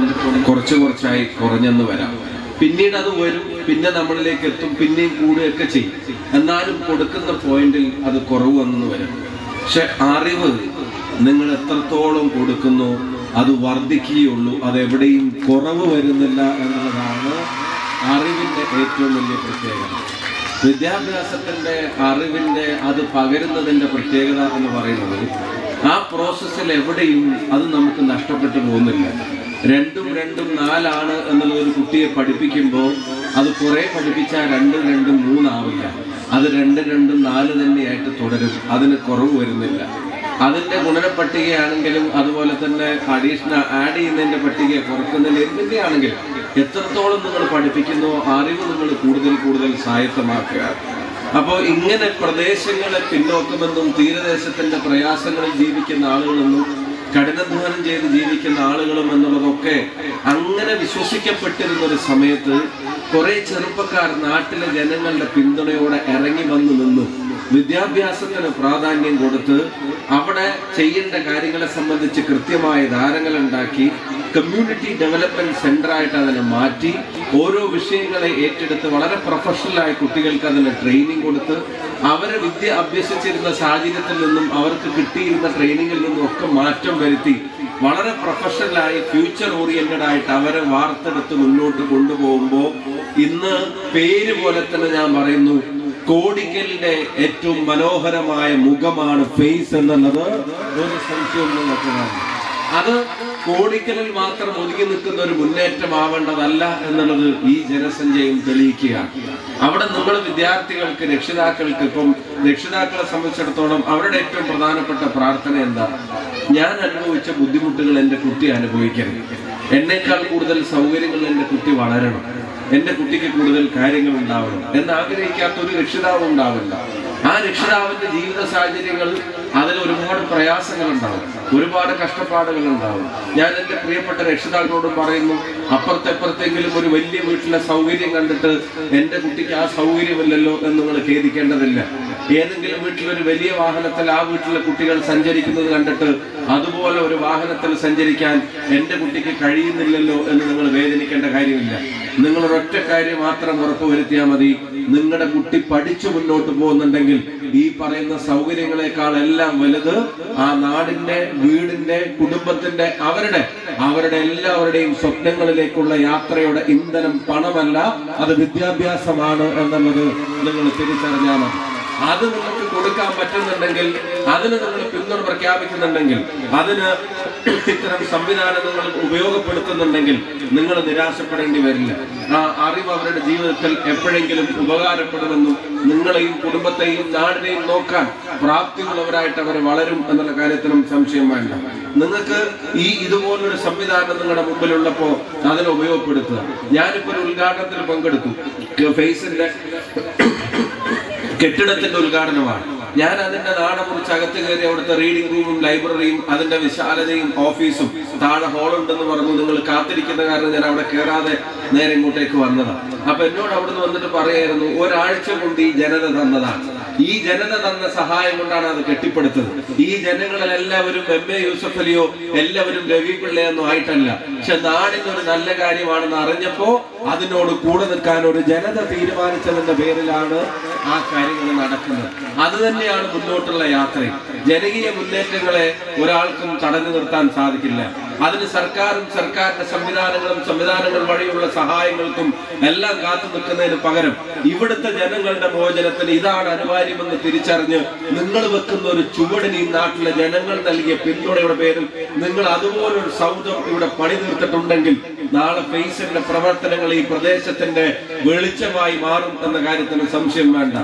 ചിലപ്പം കുറച്ച് കുറച്ചായി കുറഞ്ഞെന്ന് വരാം. പിന്നീട് അത് വരും പിന്നെ നമ്മളിലേക്ക് എത്തും പിന്നെയും കൂടുകയൊക്കെ ചെയ്യും. എന്നാലും കൊടുക്കുന്ന പോയിന്റിൽ അത് കുറവ് വന്നെന്ന് വരും. പക്ഷെ അറിവ് നിങ്ങൾ എത്രത്തോളം കൊടുക്കുന്നു അത് വർദ്ധിക്കുകയുള്ളൂ അതെവിടെയും കുറവ് വരുന്നില്ല എന്നുള്ളതാണ് അറിവിന്റെ ഏറ്റവും വലിയ പ്രത്യേകത. വിദ്യാഭ്യാസത്തിന്റെ അറിവിന്റെ അത് പകരുന്നതിന്റെ പ്രത്യേകത എന്ന് പറയുന്നത് ആ പ്രോസസ്സിൽ എവിടെയും അത് നമുക്ക് നഷ്ടപ്പെട്ടു പോകുന്നില്ല. രണ്ടും രണ്ടും നാലാണ് എന്നുള്ള ഒരു കുട്ടിയെ പഠിപ്പിക്കുമ്പോൾ അത് കുറെ പഠിപ്പിച്ചാൽ രണ്ടും രണ്ടും മൂന്നാവില്ല. അത് രണ്ട് രണ്ടും നാല് തന്നെയായിട്ട് തുടരും. അതിന് കുറവ് വരുന്നില്ല. അതിന്റെ ഗുണനപ്പട്ടികയാണെങ്കിലും അതുപോലെ തന്നെ അഡീഷണൽ ആഡ് ചെയ്യുന്നതിന്റെ പട്ടിക കുറക്കുന്നതിന്റെ എന്തിന്റെയാണെങ്കിലും എത്രത്തോളം നിങ്ങൾ പഠിപ്പിക്കുന്നോ അറിവ് നിങ്ങൾ കൂടുതൽ കൂടുതൽ സ്വായത്തമാക്കുക അപ്പോൾ ഇങ്ങനെ പ്രദേശങ്ങളെ പിന്നോക്കുമെന്നും തീരദേശത്തിന്റെ പ്രയാസങ്ങളിൽ ജീവിക്കുന്ന ആളുകളെന്നും കഠിനാധ്വാനം ചെയ്ത് ജീവിക്കുന്ന ആളുകളും എന്നുള്ളതൊക്കെ അങ്ങനെ വിശ്വസിക്കപ്പെട്ടിരുന്ന ഒരു സമയത്ത് കുറെ ചെറുപ്പക്കാർ നാട്ടിലെ ജനങ്ങളുടെ പിന്തുണയോടെ ഇറങ്ങി വന്നു നിന്നു വിദ്യാഭ്യാസത്തിന് പ്രാധാന്യം കൊടുത്ത് അവിടെ ചെയ്യേണ്ട കാര്യങ്ങളെ സംബന്ധിച്ച് കൃത്യമായ ധാരണകൾ ഉണ്ടാക്കി കമ്മ്യൂണിറ്റി ഡെവലപ്മെന്റ് സെന്റർ ആയിട്ട് അതിനെ മാറ്റി ഓരോ വിഷയങ്ങളെ ഏറ്റെടുത്ത് വളരെ പ്രൊഫഷണലായ കുട്ടികൾക്ക് അതിന് ട്രെയിനിങ് കൊടുത്ത് അവരെ വിദ്യ അഭ്യസിച്ചിരുന്ന സാഹചര്യത്തിൽ നിന്നും അവർക്ക് കിട്ടിയിരുന്ന ട്രെയിനിങ്ങിൽ നിന്നും ഒക്കെ മാറ്റം വരുത്തി വളരെ പ്രൊഫഷണലായി ഫ്യൂച്ചർ ഓറിയന്റഡ് ആയിട്ട് അവരെ വാർത്തെടുത്ത് മുന്നോട്ട് കൊണ്ടുപോകുമ്പോൾ ഇന്ന് പേര് പോലെ തന്നെ ഞാൻ പറയുന്നു കോടിക്കലിന്റെ ഏറ്റവും മനോഹരമായ മുഖമാണ് ഫേസ് എന്നുള്ളത് ഒരു സംശയം അത് കോടിക്കലിൽ മാത്രം ഒതുങ്ങി നിൽക്കുന്ന ഒരു മുന്നേറ്റമാവേണ്ടതല്ല എന്നുള്ളത് ഈ ജനസഞ്ചയം തെളിയിക്കുകയാണ്. അവിടെ നമ്മൾ വിദ്യാർത്ഥികൾക്ക് രക്ഷിതാക്കൾക്ക് ഇപ്പം രക്ഷിതാക്കളെ സംബന്ധിച്ചിടത്തോളം അവരുടെ ഏറ്റവും പ്രധാനപ്പെട്ട പ്രാർത്ഥന എന്താ? ഞാൻ അനുഭവിച്ച ബുദ്ധിമുട്ടുകൾ എന്റെ കുട്ടി അനുഭവിക്കണം. എന്നേക്കാൾ കൂടുതൽ സൗകര്യങ്ങൾ എന്റെ കുട്ടി വളരണം. എന്റെ കുട്ടിക്ക് കൂടുതൽ കാര്യങ്ങൾ ഉണ്ടാവണം. എന്ന് ആഗ്രഹിക്കാത്ത ഒരു രക്ഷിതാവ് ഉണ്ടാവില്ല. ആ രക്ഷിതാവിന്റെ ജീവിത സാഹചര്യങ്ങൾ അതിൽ ഒരുപാട് പ്രയാസങ്ങൾ ഉണ്ടാവും ഒരുപാട് കഷ്ടപ്പാടുകൾ ഉണ്ടാവും ഞാൻ എന്റെ പ്രിയപ്പെട്ട രക്ഷിതാക്കളോട് പറയുന്നു അപ്പുറത്തെപ്പുറത്തെങ്കിലും ഒരു വലിയ വീട്ടിലെ സൗകര്യം കണ്ടിട്ട് എന്റെ കുട്ടിക്ക് ആ സൗകര്യമില്ലല്ലോ എന്ന് നിങ്ങൾ ഖേദിക്കേണ്ടതില്ല. ഏതെങ്കിലും വീട്ടിലൊരു വലിയ വാഹനത്തിൽ ആ വീട്ടിലെ കുട്ടികൾ സഞ്ചരിക്കുന്നത് കണ്ടിട്ട് അതുപോലെ ഒരു വാഹനത്തിൽ സഞ്ചരിക്കാൻ എന്റെ കുട്ടിക്ക് കഴിയുന്നില്ലല്ലോ എന്ന് നിങ്ങൾ വേദനിക്കേണ്ട കാര്യമില്ല. നിങ്ങൾ ഒരൊറ്റ കാര്യം മാത്രം ഉറപ്പുവരുത്തിയാൽ മതി. നിങ്ങളുടെ കുട്ടി പഠിച്ചു മുന്നോട്ട് പോകുന്നുണ്ടെങ്കിൽ ഈ പറയുന്ന സൗകര്യങ്ങളെക്കാൾ എല്ലാം വലുത് ആ നാടിന്റെ വീടിന്റെ കുടുംബത്തിന്റെ അവരുടെ അവരുടെ എല്ലാവരുടെയും സ്വപ്നങ്ങളിലേക്കുള്ള യാത്രയുടെ ഇന്ധനം പണമല്ല അത് വിദ്യാഭ്യാസമാണ് എന്നുള്ളത് നിങ്ങൾ തിരിച്ചറിഞ്ഞാൽ മതി. അത് നിങ്ങൾക്ക് കൊടുക്കാൻ പറ്റുന്നുണ്ടെങ്കിൽ അതിന് നിങ്ങൾ പിന്തുണ പ്രഖ്യാപിക്കുന്നുണ്ടെങ്കിൽ അതിന് ഇത്തരം സംവിധാനങ്ങൾ ഉപയോഗപ്പെടുത്തുന്നുണ്ടെങ്കിൽ നിങ്ങൾ നിരാശപ്പെടേണ്ടി വരില്ല. ആ അറിവ് അവരുടെ ജീവിതത്തിൽ എപ്പോഴെങ്കിലും ഉപകാരപ്പെടുമെന്നും നിങ്ങളെയും കുടുംബത്തെയും നാടിനെയും നോക്കാൻ പ്രാപ്തിയുള്ളവരായിട്ട് അവർ വളരും എന്നുള്ള കാര്യത്തിനും സംശയം വേണ്ട. നിങ്ങൾക്ക് ഈ ഇതുപോലൊരു സംവിധാനം നിങ്ങളുടെ മുമ്പിലുള്ളപ്പോൾ അതിനെ ഉപയോഗപ്പെടുത്തുക. ഞാനിപ്പോൾ ഒരു ഉദ്ഘാടനത്തിൽ പങ്കെടുത്തു. ഫേസിന്റെ കെട്ടിടത്തിന്റെ ഉദ്ഘാടനമാണ്. ഞാൻ അതിന്റെ നാട മുറിച്ച് അകത്ത് കയറി അവിടുത്തെ റീഡിംഗ് റൂമും ലൈബ്രറിയും അതിന്റെ വിശാലതയും ഓഫീസും താഴെ ഹോളുണ്ടെന്ന് പറഞ്ഞു നിങ്ങൾ കാത്തിരിക്കുന്ന കാരണം ഞാൻ അവിടെ കയറാതെ നേരെ ഇങ്ങോട്ടേക്ക് വന്നതാണ്. അപ്പൊ എന്നോട് അവിടുന്ന് വന്നിട്ട് പറയായിരുന്നു ഒരാഴ്ച കൊണ്ട് ഈ ജനത തന്നതാണ്. ഈ ജനത തന്ന സഹായം കൊണ്ടാണ് അത് കെട്ടിപ്പടുത്തത്. ഈ ജനങ്ങളിൽ എല്ലാവരും എം എ യൂസഫ് അലിയോ എല്ലാവരും രവി പിള്ളയൊന്നും ആയിട്ടല്ല. പക്ഷെ നാടിന്റെ ഒരു നല്ല കാര്യമാണെന്ന് അറിഞ്ഞപ്പോ അതിനോട് കൂടെ നിൽക്കാൻ ഒരു ജനത തീരുമാനിച്ചതിന്റെ പേരിലാണ് ആ കാര്യങ്ങൾ നടക്കുന്നത് അത് തന്നെയാണ് മുന്നോട്ടുള്ള യാത്ര. ജനകീയ മുന്നേറ്റങ്ങളെ ഒരാൾക്കും തടഞ്ഞു നിർത്താൻ സാധിക്കില്ല. അതിന് സർക്കാരും സർക്കാരിന്റെ സംവിധാനങ്ങളും സംവിധാനങ്ങൾ വഴിയുള്ള സഹായങ്ങൾക്കും എല്ലാം കാത്തു നിൽക്കുന്നതിന് പകരം ഇവിടുത്തെ ജനങ്ങളുടെ മോചനത്തിന് ഇതാണ് അനിവാര്യമെന്ന് തിരിച്ചറിഞ്ഞ് നിങ്ങൾ വെക്കുന്ന ഒരു ചുവടിന് ഈ നാട്ടിലെ ജനങ്ങൾ നൽകിയ പിന്തുണയുടെ പേരിൽ നിങ്ങൾ അതുപോലൊരു സൗധം ഇവിടെ പണി തീർത്തിട്ടുണ്ടെങ്കിൽ നാളെ ഫേസിന്റെ പ്രവർത്തനങ്ങൾ ഈ പ്രദേശത്തിന്റെ വെളിച്ചമായി മാറും എന്ന കാര്യത്തിന് സംശയം വേണ്ട.